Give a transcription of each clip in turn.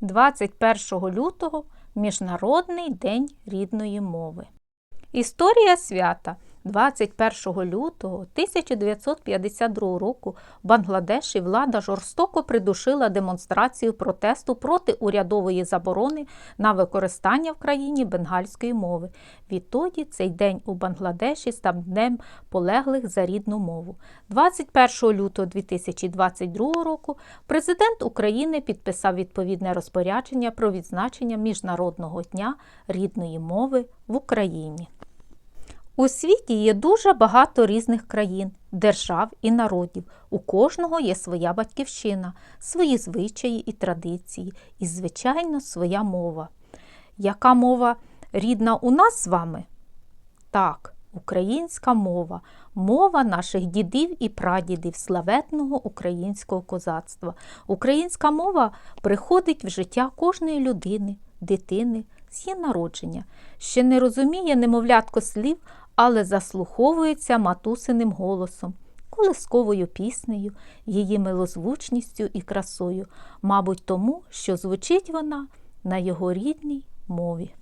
21 лютого Міжнародний день рідної мови. Історія свята 21 лютого 1952 року в Бангладеші влада жорстоко придушила демонстрацію протесту проти урядової заборони на використання в країні бенгальської мови. Відтоді цей день у Бангладеші став днем полеглих за рідну мову. 21 лютого 2022 року президент України підписав відповідне розпорядження про відзначення Міжнародного дня рідної мови в Україні. У світі є дуже багато різних країн, держав і народів. У кожного є своя батьківщина, свої звичаї і традиції, і, звичайно, своя мова. Яка мова рідна у нас з вами? Так, українська мова, мова наших дідів і прадідів, славетного українського козацтва. Українська мова приходить в життя кожної людини, дитини з її народження. Ще не розуміє немовлятко слів, але заслуховується матусиним голосом, колисковою піснею, її милозвучністю і красою, мабуть, тому, що звучить вона на його рідній мові.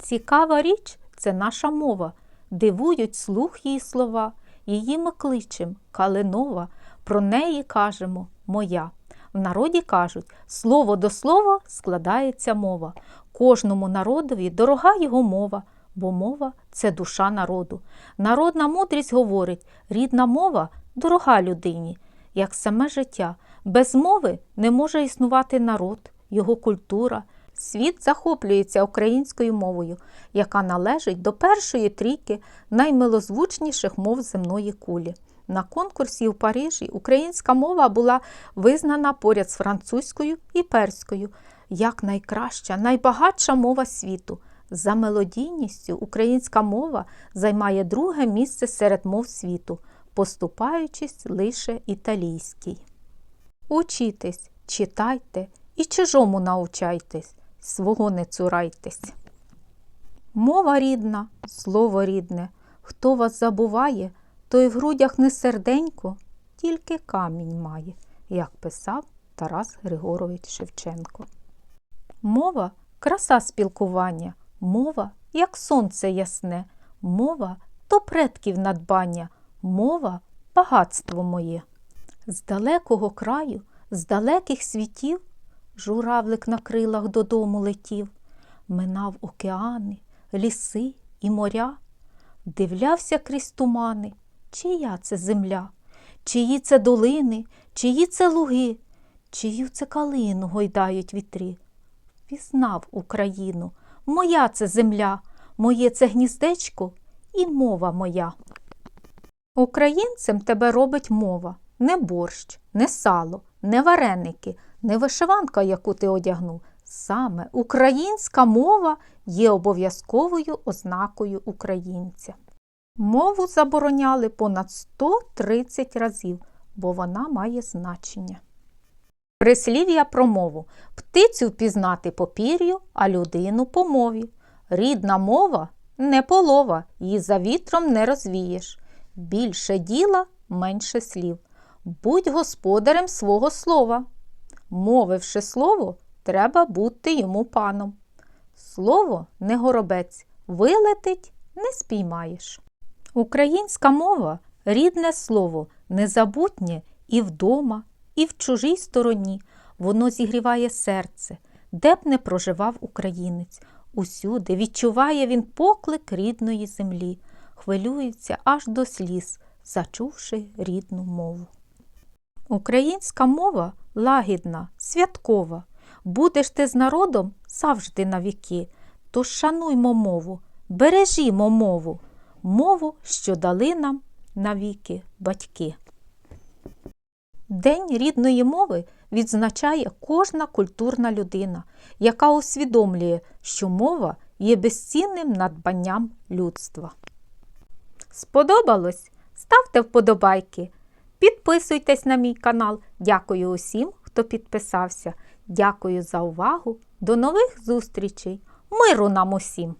Цікава річ це наша мова, дивують слух її слова, її ми кличем, калинова, про неї кажемо моя. В народі кажуть, слово до слова складається мова. Кожному народові дорога його мова, бо мова це душа народу. Народна мудрість говорить, рідна мова дорога людині, як саме життя. Без мови не може існувати народ, його культура. Світ захоплюється українською мовою, яка належить до першої трійки наймилозвучніших мов земної кулі. На конкурсі у Парижі українська мова була визнана поряд з французькою і перською як найкраща, найбагатша мова світу. За мелодійністю українська мова займає друге місце серед мов світу, поступаючись лише італійській. Учітесь, читайте і чужому научайтесь, свого не цурайтесь. Мова рідна, слово рідне, хто вас забуває, той в грудях не серденько, тільки камінь має, як писав Тарас Григорович Шевченко. Мова краса спілкування, мова, як сонце ясне, мова то предків надбання, мова багатство моє. З далекого краю, з далеких світів, журавлик на крилах додому летів, минав океани, ліси і моря, дивлявся крізь тумани, чия це земля, чиї це долини, чиї це луги, чию це калину гойдають вітрі. Пізнав Україну, моя це земля, моє це гніздечко і мова моя. Українцем тебе робить мова, не борщ, не сало, не вареники, не вишиванка, яку ти одягнув. Саме українська мова є обов'язковою ознакою українця. Мову забороняли понад 130 разів, бо вона має значення. Прислів'я про мову. Птицю впізнати по пір'ю, а людину по мові. Рідна мова не полова, її за вітром не розвієш. Більше діла, менше слів. Будь господарем свого слова. Мовивши слово, треба бути йому паном. Слово не горобець, вилетить не спіймаєш. Українська мова рідне слово, незабутнє і вдома, і в чужій стороні. Воно зігріває серце, де б не проживав українець. Усюди відчуває він поклик рідної землі, хвилюється аж до сліз, зачувши рідну мову. Українська мова лагідна, святкова. Будеш ти з народом завжди на віки. Тож шануймо мову, бережімо мову, мову, що дали нам навіки батьки. День рідної мови відзначає кожна культурна людина, яка усвідомлює, що мова є безцінним надбанням людства. Сподобалось? Ставте вподобайки, підписуйтесь на мій канал. Дякую усім, хто підписався. Дякую за увагу. До нових зустрічей! Миру нам усім!